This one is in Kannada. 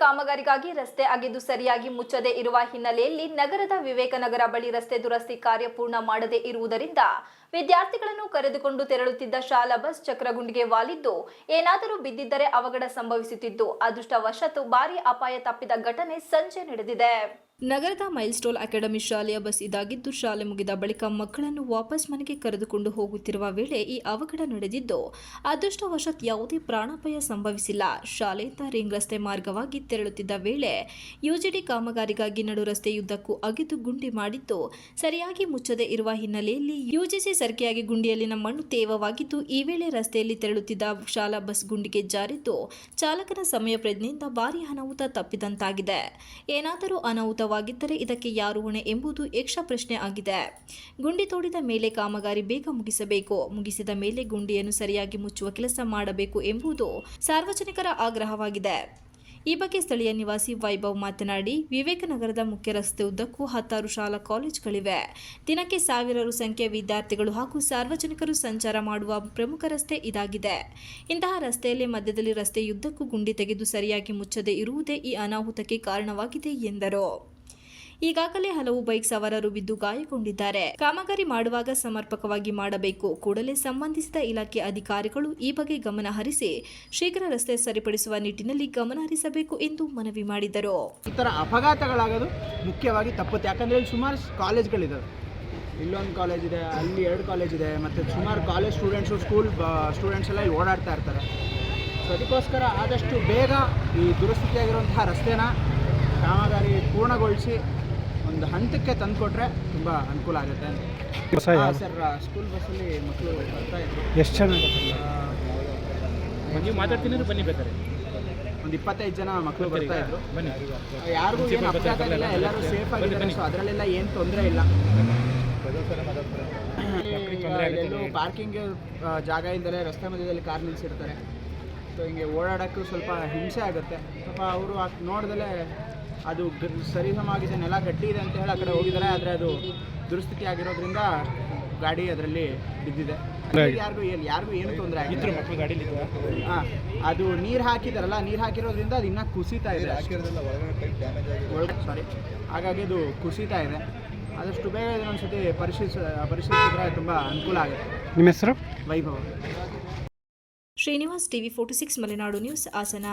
ಕಾಮಗಾರಿಗಾಗಿ ರಸ್ತೆ ಅಗೆದು ಸರಿಯಾಗಿ ಮುಚ್ಚದೆ ಇರುವ ಹಿನ್ನೆಲೆಯಲ್ಲಿ ನಗರದ ವಿವೇಕನಗರ ಬಳಿ ರಸ್ತೆ ದುರಸ್ತಿ ಕಾರ್ಯ ಪೂರ್ಣ ಮಾಡದೇ ಇರುವುದರಿಂದ ವಿದ್ಯಾರ್ಥಿಗಳನ್ನು ಕರೆದುಕೊಂಡು ತೆರಳುತ್ತಿದ್ದ ಶಾಲಾ ಬಸ್ ಚಕ್ರಗುಂಡಿಗೆ ವಾಲಿದ್ದು, ಏನಾದರೂ ಬಿದ್ದಿದ್ದರೆ ಅವಘಡ ಸಂಭವಿಸುತ್ತಿದ್ದು ಅದೃಷ್ಟವಶಾತ್ ಭಾರಿ ಅಪಾಯ ತಪ್ಪಿದ ಘಟನೆ ಸಂಜೆ ನಡೆದಿದೆ. ನಗರದ ಮೈಲ್ಸ್ಟೋಲ್ ಅಕಾಡೆಮಿ ಶಾಲೆಯ ಬಸ್ ಇದಾಗಿದ್ದು, ಶಾಲೆ ಮುಗಿದ ಬಳಿಕ ಮಕ್ಕಳನ್ನು ವಾಪಸ್ ಮನೆಗೆ ಕರೆದುಕೊಂಡು ಹೋಗುತ್ತಿರುವ ವೇಳೆ ಈ ಅವಘಡ ನಡೆದಿದ್ದು, ಅದೃಷ್ಟವಶಾತ್ ಯಾವುದೇ ಪ್ರಾಣಾಪಾಯ ಸಂಭವಿಸಿಲ್ಲ. ಶಾಲೆಯಿಂದ ರಿಂಗ್ ರಸ್ತೆ ಮಾರ್ಗವಾಗಿ ತೆರಳುತ್ತಿದ್ದ ವೇಳೆ ಯುಜಿಡಿ ಕಾಮಗಾರಿಗಾಗಿ ನಡು ರಸ್ತೆಯುದ್ದಕ್ಕೂ ಅಗೆದು ಗುಂಡಿ ಮಾಡಿದ್ದು, ಸರಿಯಾಗಿ ಮುಚ್ಚದೇ ಇರುವ ಹಿನ್ನೆಲೆಯಲ್ಲಿ ಯುಜಿಸಿ ಸರ್ಕೆಯಾಗಿ ಗುಂಡಿಯಲ್ಲಿನ ಮಣ್ಣು ತೇವವಾಗಿದ್ದು, ಈ ವೇಳೆ ರಸ್ತೆಯಲ್ಲಿ ತೆರಳುತ್ತಿದ್ದ ಶಾಲಾ ಬಸ್ ಗುಂಡಿಗೆ ಜಾರಿದ್ದು, ಚಾಲಕನ ಸಮಯ ಪ್ರಜ್ಞೆಯಿಂದ ಭಾರಿ ಅನಾಹುತ ತಪ್ಪಿದಂತಾಗಿದೆ. ಏನಾದರೂ ಅನಾಹುತವಾಗಿದ್ದರೆ ಇದಕ್ಕೆ ಯಾರು ಹೊಣೆ ಎಂಬುದು ಯಕ್ಷ ಪ್ರಶ್ನೆ ಆಗಿದೆ. ಗುಂಡಿ ತೋಡಿದ ಮೇಲೆ ಕಾಮಗಾರಿ ಬೇಗ ಮುಗಿಸಬೇಕು. ಮುಗಿಸಿದ ಮೇಲೆ ಗುಂಡಿಯನ್ನು ಸರಿಯಾಗಿ ಮುಚ್ಚುವ ಕೆಲಸ ಮಾಡಬೇಕು ಎಂಬುದು ಸಾರ್ವಜನಿಕರ ಆಗ್ರಹವಾಗಿದೆ. ಈ ಬಗ್ಗೆ ಸ್ಥಳೀಯ ನಿವಾಸಿ ವೈಭವ್ ಮಾತನಾಡಿ, ವಿವೇಕನಗರದ ಮುಖ್ಯ ರಸ್ತೆ ಉದ್ದಕ್ಕೂ ಹತ್ತಾರು ಶಾಲಾ ಕಾಲೇಜುಗಳಿವೆ. ದಿನಕ್ಕೆ ಸಾವಿರಾರು ಸಂಖ್ಯೆಯ ವಿದ್ಯಾರ್ಥಿಗಳು ಹಾಗೂ ಸಾರ್ವಜನಿಕರು ಸಂಚಾರ ಮಾಡುವ ಪ್ರಮುಖ ರಸ್ತೆ ಇದಾಗಿದೆ. ಇಂತಹ ರಸ್ತೆಯಲ್ಲಿ ಮಧ್ಯದಲ್ಲಿ ರಸ್ತೆಯುದ್ದಕ್ಕೂ ಗುಂಡಿ ತೆಗೆದು ಸರಿಯಾಗಿ ಮುಚ್ಚದೇ ಇರುವುದೇ ಈ ಅನಾಹುತಕ್ಕೆ ಕಾರಣವಾಗಿದೆ ಎಂದರು. ಈಗಾಗಲೇ ಹಲವು ಬೈಕ್ ಸವಾರರು ಬಿದ್ದು ಗಾಯಗೊಂಡಿದ್ದಾರೆ. ಕಾಮಗಾರಿ ಮಾಡುವಾಗ ಸಮರ್ಪಕವಾಗಿ ಮಾಡಬೇಕು. ಕೂಡಲೇ ಸಂಬಂಧಿಸಿದ ಇಲಾಖೆ ಅಧಿಕಾರಿಗಳು ಈ ಬಗ್ಗೆ ಗಮನ ಹರಿಸಿ ಶೀಘ್ರ ರಸ್ತೆ ಸರಿಪಡಿಸುವ ನಿಟ್ಟಿನಲ್ಲಿ ಗಮನ ಹರಿಸಬೇಕು ಎಂದು ಮನವಿ ಮಾಡಿದರು. ಈ ಥರ ಅಪಘಾತಗಳಾಗೋದು ಮುಖ್ಯವಾಗಿ ತಪ್ಪುತ್ತೆ. ಯಾಕಂದರೆ ಸುಮಾರು ಕಾಲೇಜ್ಗಳಿದ್ದಾವೆ ಇಲ್ಲೊಂದು ಕಾಲೇಜ್ ಇದೆ, ಅಲ್ಲಿ ಎರಡು ಕಾಲೇಜ್ ಇದೆ, ಮತ್ತು ಸುಮಾರು ಕಾಲೇಜ್ ಸ್ಟೂಡೆಂಟ್ಸು ಸ್ಕೂಲ್ ಸ್ಟೂಡೆಂಟ್ಸ್ ಎಲ್ಲ ಇಲ್ಲಿ ಓಡಾಡ್ತಾ ಇರ್ತಾರೆ. ಸೊ ಅದಕ್ಕೋಸ್ಕರ ಆದಷ್ಟು ಬೇಗ ಈ ದುರಸ್ಥಿತಿಯಾಗಿರುವಂತಹ ರಸ್ತೆನ ಕಾಮಗಾರಿ ಪೂರ್ಣಗೊಳಿಸಿ ಒಂದು ಹಂತಕ್ಕೆ ತಂದುಕೊಟ್ರೆ ತುಂಬ ಅನುಕೂಲ ಆಗುತ್ತೆ. ಹಾಂ ಸರ್ ಸ್ಕೂಲ್ ಬಸ್ಸಲ್ಲಿ ಮಕ್ಕಳು ಬರ್ತಾ ಇದ್ರು. ಎಷ್ಟು ಜನ ನೀವು ಮಾತಾಡ್ತೀನಿ ಬನ್ನಿ ಬೇಕಾದ್ರೆ ಒಂದು ಇಪ್ಪತ್ತೈದು ಜನ ಮಕ್ಕಳು ಬರ್ತಾ ಇದ್ರು. ಬನ್ನಿ. ಯಾರಿಗೂ ಏನು ಅಪಘಾತ ಇಲ್ಲ ಎಲ್ಲರೂ ಸೇಫ್ ಆಗಿದ್ದಾರೆ ಸೊ ಅದರಲ್ಲೆಲ್ಲ ಏನು ತೊಂದರೆ ಇಲ್ಲ. ಎಲ್ಲೂ ಪಾರ್ಕಿಂಗ್ ಜಾಗ ಇಲ್ಲದೆ ರಸ್ತೆ ಮಧ್ಯದಲ್ಲಿ ಕಾರ್ ನಿಲ್ಲಿಸಿರ್ತಾರೆ ಸೊ ಹಿಂಗೆ ಓಡಾಡೋಕ್ಕೂ ಸ್ವಲ್ಪ ಹಿಂಸೆ ಆಗುತ್ತೆ. ಸ್ವಲ್ಪ ಅವರು ನೋಡ್ದಲೆ ಅದು ಸರಿಸಮ ಆಗಿದೆ ನೆಲ ಗಟ್ಟಿ ಇದೆ ಅಂತ ಹೇಳಿ ಆ ಕಡೆ ಹೋಗಿದ್ದಾರೆ ಆದರೆ ಅದು ದುರಸ್ಥಿತಿ ಆಗಿರೋದ್ರಿಂದ ಗಾಡಿ ಅದರಲ್ಲಿ ಬಿದ್ದಿದೆ. ಯಾರಿಗೂ ಏನು ಯಾರಿಗೂ ಏನು ತೊಂದರೆ ಆಗಿದ್ರು ಮಕ್ಕಳು ಗಾಡೀಲಿ ಇದ್ವಾ? ಹಾಂ ಅದು ನೀರು ಹಾಕಿದಾರಲ್ಲ ನೀರು ಹಾಕಿರೋದ್ರಿಂದ ಅದು ಇನ್ನೂ ಕುಸಿತಾ ಇದೆ ಒಳಗೆ ಸಾರಿ ಹಾಗಾಗಿ ಅದು ಕುಸಿತಾ ಇದೆ. ಆದಷ್ಟು ಬೇಗ ಇದನ್ನೊಂದ್ಸತಿ ಪರಿಶೀಲಿಸ ಪರಿಶೀಲಿಸಿದ್ರೆ ತುಂಬ ಅನುಕೂಲ ಆಗುತ್ತೆ. ನಿಮ್ಮ ಹೆಸರು? Vaibhav. Srinivas TV forty six Malenadu news Hassan.